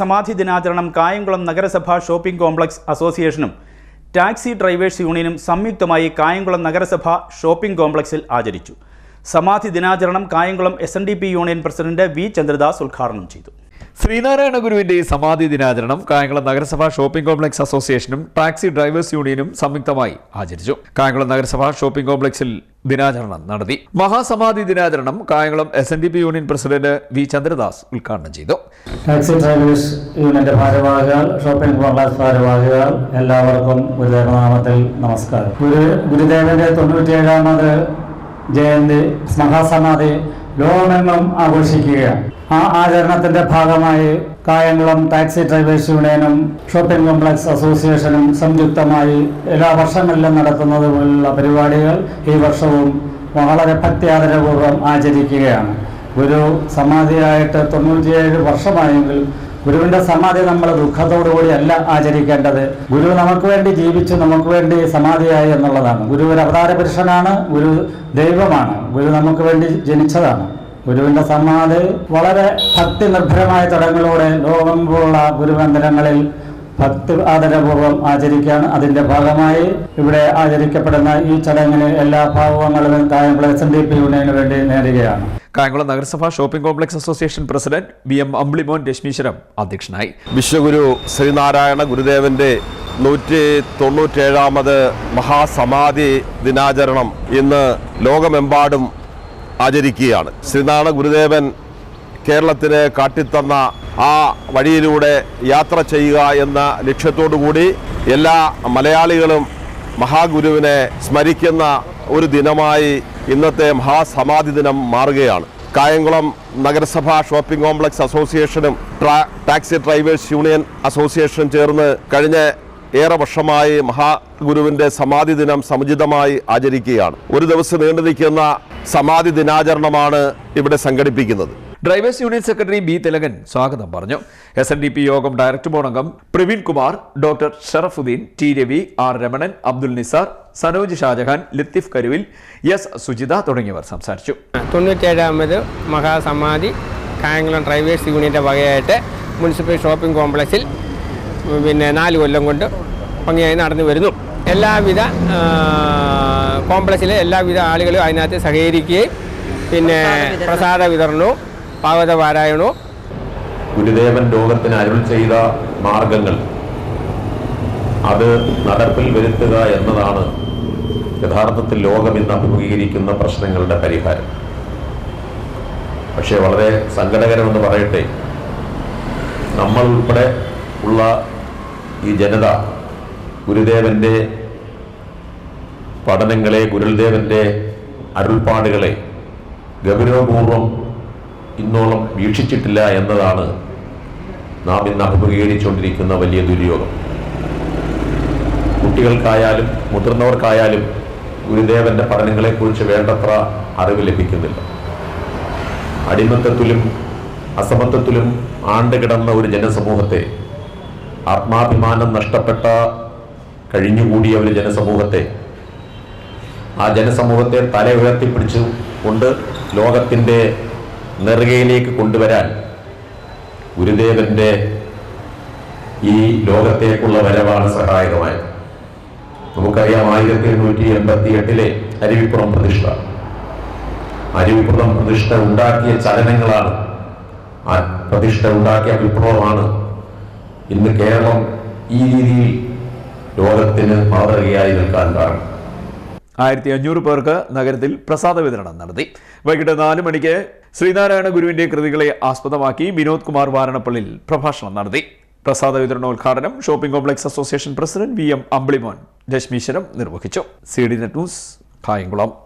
സമാധി ദിനാചരണം കായംകുളം നഗരസഭ ഷോപ്പിംഗ് കോംപ്ലക്സ് അസോസിയേഷനും ടാക്സി ഡ്രൈവേഴ്സ് യൂണിയനും സംയുക്തമായി കായംകുളം നഗരസഭ ഷോപ്പിംഗ് കോംപ്ലക്സിൽ ആചരിച്ചു. സമാധി ദിനാചരണം Kayamkulam S union president V. Chandradas ഉദ്ഘാടനം ചെയ്തു. ശ്രീനാരായണ ഗുരുവിന്റെ സമാധി ദിനാചരണം കായംകുളം നഗരസഭാ ഷോപ്പിംഗ് കോംപ്ലക്സ് അസോസിയേഷനും ടാക്സി ഡ്രൈവേഴ്സ് യൂണിയനും സംയുക്തമായി ആചരിച്ചു. കായംകുളം നഗരസഭാ ഷോപ്പിംഗ് കോംപ്ലക്സിൽ ദിനാചരണം നടത്തി. മഹാസമാധി ദിനാചരണം Kayamkulam S N D P union president V Chandradas ഉദ്ഘാടനം ചെയ്തു. ടാക്സി ഡ്രൈവേഴ്സ് യൂണിയന്റെ ഭാരവാഹികൾ ഷോപ്പിംഗ് കോംപ്ലക്സ് ഭാരവാഹികൾ എല്ലാവർക്കും ഗുരുദേവനാമത്തിൽ നമസ്കാരം. ഗുരു ഗുരുദേവന്റെ തൊണ്ണൂറ്റിയേഴാമത് ജയന്തി മഹാസമാധി ലോകമെങ്ങും ആഘോഷിക്കുകയാണ്. ആ ആചരണത്തിന്റെ ഭാഗമായി കായംകുളം ടാക്സി ഡ്രൈവേഴ്സ് യൂണിയനും ഷോപ്പിംഗ് കോംപ്ലക്സ് അസോസിയേഷനും സംയുക്തമായി എല്ലാ വർഷങ്ങളിലും നടത്തുന്നത് പോലുള്ള പരിപാടികൾ ഈ വർഷവും വളരെ ഭക്തി ആദരപൂർവം ആചരിക്കുകയാണ്. ഗുരു സമാധിയായിട്ട് തൊണ്ണൂറ്റിയേഴ് വർഷമായെങ്കിൽ ഗുരുവിന്റെ സമാധി നമ്മൾ ദുഃഖത്തോടുകൂടി അല്ല ആചരിക്കേണ്ടത്. ഗുരു നമുക്ക് വേണ്ടി ജീവിച്ചു നമുക്ക് വേണ്ടി സമാധിയായി എന്നുള്ളതാണ്. ഗുരു ഒരു അവതാര പുരുഷനാണ് ഗുരു ദൈവമാണ്. ഗുരു നമുക്ക് വേണ്ടി ജനിച്ചതാണ്. ഗുരുവിന്റെ സമാധി വളരെ ഭക്തി നിർഭരമായ ചടങ്ങുകളോടെ പോലുള്ള ഗുരുമന്ദിരങ്ങളിൽ ഭക്തി ആദരപൂർവം ആചരിക്കുകയാണ്. അതിന്റെ ഭാഗമായി ഇവിടെ ആചരിക്കപ്പെടുന്ന ഈ ചടങ്ങിന് എല്ലാ ഭാവങ്ങളും Kayamkulam S N D P യൂണിയന് വേണ്ടി നേരുകയാണ്. കായംകുളം നഗരസഭ shopping complex association president V M Ambilimon Rashmeeswaram അധ്യക്ഷനായി. വിശ്വഗുരു ശ്രീനാരായണ ഗുരുദേവന്റെ നൂറ്റി തൊണ്ണൂറ്റേഴാമത് മഹാസമാധി ദിനാചരണം ഇന്ന് ലോകമെമ്പാടും ആചരിക്കുകയാണ്. ശ്രീനാരായണ ഗുരുദേവൻ കേരളത്തിന് കാട്ടിത്തന്ന ആ വഴിയിലൂടെ യാത്ര ചെയ്യുക എന്ന ലക്ഷ്യത്തോടു കൂടി എല്ലാ മലയാളികളും മഹാഗുരുവിനെ സ്മരിക്കുന്ന ഒരു ദിനമായി ഇന്നത്തെ മഹാസമാധി ദിനം മാറുകയാണ്. കായംകുളം നഗരസഭ ഷോപ്പിംഗ് കോംപ്ലക്സ് അസോസിയേഷനും ടാക്സി ഡ്രൈവേഴ്സ് യൂണിയൻ അസോസിയേഷനും ചേർന്ന് കഴിഞ്ഞ ഏറെ വർഷമായി മഹാഗുരുവിന്റെ സമാധി ദിനം സമുചിതമായി ആചരിക്കുകയാണ്. ഒരു ദിവസം നീണ്ടു നിൽക്കുന്ന സമാധി ദിനാചരണമാണ് ഇവിടെ സംഘടിപ്പിക്കുന്നത്. Drivers union secretary B Thilakan സ്വാഗതം പറഞ്ഞു. S N D P Yogam director board അംഗം Praveen Kumar doctor Sharafuddin T Ravi R Ramanan Abdul Nisar Sanoj Shajahan Latheef Karuvil S Sujitha തുടങ്ങിയവർ സംസാരിച്ചു. തൊണ്ണൂറ്റേഴാമത് മഹാസമാധി കായംകുളം ഡ്രൈവേഴ്സ് യൂണിയന്റെ വകയായിട്ട് മുനിസിപ്പൽ ഷോപ്പിംഗ് കോംപ്ലക്സിൽ പിന്നെ നാല് കൊല്ലം കൊണ്ട് ഭംഗിയായി നടന്നു വരുന്നു. എല്ലാവിധ കോംപ്ലക്സിലെ എല്ലാവിധ ആളുകളും അതിനകത്ത് സഹകരിക്കുകയും പിന്നെ പ്രസാദ വിതരണവും ഭാഗവത പാരായണവും. ഗുരുദേവൻ ലോകത്തിന് അരുൾ ചെയ്ത മാർഗങ്ങൾ അത് നടപ്പിൽ വരുത്തുക എന്നതാണ് യഥാർത്ഥത്തിൽ ലോകം ഇന്ന് അഭിമുഖീകരിക്കുന്ന പ്രശ്നങ്ങളുടെ പരിഹാരം. പക്ഷേ വളരെ സങ്കടകരമെന്ന് പറയട്ടെ നമ്മൾ ഉൾപ്പെടെ ഉള്ള ഈ ജനത ഗുരുദേവന്റെ പഠനങ്ങളെ ഗുരുദേവന്റെ അരുൾപ്പാടുകളെ ഗൗരവപൂർവം ഇന്നോളം വീക്ഷിച്ചിട്ടില്ല എന്നതാണ് നാം ഇന്ന് അഭിമുഖീകരിച്ചുകൊണ്ടിരിക്കുന്ന വലിയ ദുര്യോഗം. കുട്ടികൾക്കായാലും മുതിർന്നവർക്കായാലും ഗുരുദേവന്റെ പഠനങ്ങളെക്കുറിച്ച് വേണ്ടത്ര അറിവ് ലഭിക്കുന്നില്ല. അടിമത്തത്തിലും അസമത്വത്തിലും ആണ്ടുകിടന്ന ഒരു ജനസമൂഹത്തെ ആത്മാഭിമാനം നഷ്ടപ്പെട്ട കഴിഞ്ഞുകൂടിയ ഒരു ജനസമൂഹത്തെ ആ ജനസമൂഹത്തെ തല ഉയർത്തിപ്പിടിച്ചു കൊണ്ട് ലോകത്തിന്റെ നെറുകയിലേക്ക് കൊണ്ടുവരാൻ ഗുരുദേവന്റെ ഈ ലോകത്തേക്കുള്ള വരവാണ് സഹായകമായത്. നമുക്കറിയാം ആയിരത്തി എണ്ണൂറ്റി എൺപത്തി എട്ടിലെ അരുവിപ്പുറം പ്രതിഷ്ഠ. അരുവിപ്പുറം പ്രതിഷ്ഠ ഉണ്ടാക്കിയ ചലനങ്ങളാണ്. ആ പ്രതിഷ്ഠ ഉണ്ടാക്കിയ വിപ്ലവമാണ് ഇന്ന് കേരളം ഈ രീതിയിൽ ലോകത്തിന് മാതൃകയായി നിൽക്കാൻ കാരണം. ആയിരത്തി അഞ്ഞൂറ് പേർക്ക് നഗരത്തിൽ പ്രസാദ വിതരണം നടത്തി. വൈകിട്ട് നാല് മണിക്ക് ശ്രീനാരായണ ഗുരുവിന്റെ കൃതികളെ ആസ്പദമാക്കി വിനോദ് കുമാർ വാരണപ്പള്ളിൽ പ്രഭാഷണം നടത്തി. പ്രസാദ വിതരണോദ്ഘാടനം shopping complex association president V M Ambilimon Rashmeeswaram നിർവഹിച്ചു. C D net news Kayamkulam.